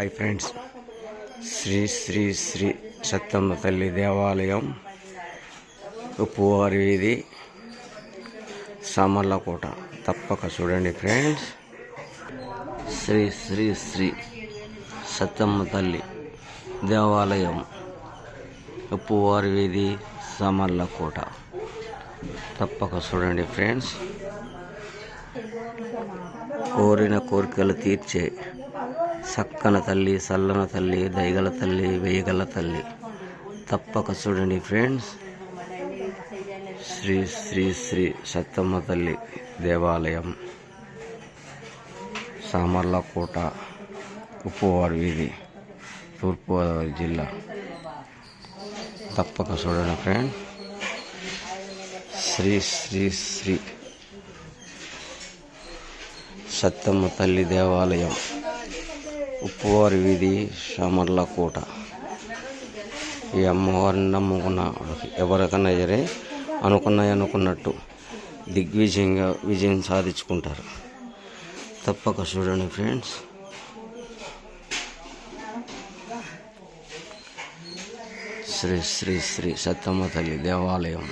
Hi friends. Shri Shri Shri Sattamma తల్లి దేవాలయం ఉప్పువారి వీధి సామర్లకోట. తప్పక చూడండి ఫ్రెండ్స్. శ్రీ శ్రీ శ్రీ సత్తమ్మ తల్లి దేవాలయం ఉప్పువారి వీధి సామర్లకోట. తప్పక చూడండి ఫ్రెండ్స్. కోరిన కోరికలు తీర్చే సక్కన తల్లి సల్లన తల్లి దయగల తల్లి వేయగల తల్లి. తప్పక చూడండి ఫ్రెండ్స్. శ్రీ శ్రీ శ్రీ సత్తమ్మ తల్లి దేవాలయం. సామర్లకోట ఉప్పువారి వీధి తూర్పుగోదావరి జిల్లా. తప్పక చూడండి ఫ్రెండ్ శ్రీ శ్రీ శ్రీ సత్తమ్మ తల్లి దేవాలయం. ఉప్పువారి వీధి శామర్లకోట ఈ అమ్మవారిని నమ్ముకున్న ఎవరికైనా సరే అనుకున్నాయి అనుకున్నట్టు దిగ్విజయంగా విజయం సాధించుకుంటారు. తప్పక చూడండి ఫ్రెండ్స్. శ్రీ శ్రీ శ్రీ సత్తమ్మ తల్లి దేవాలయం.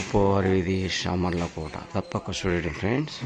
ఉప్పువారి వీధి శామర్లకోట తప్పక చూడండి ఫ్రెండ్స్.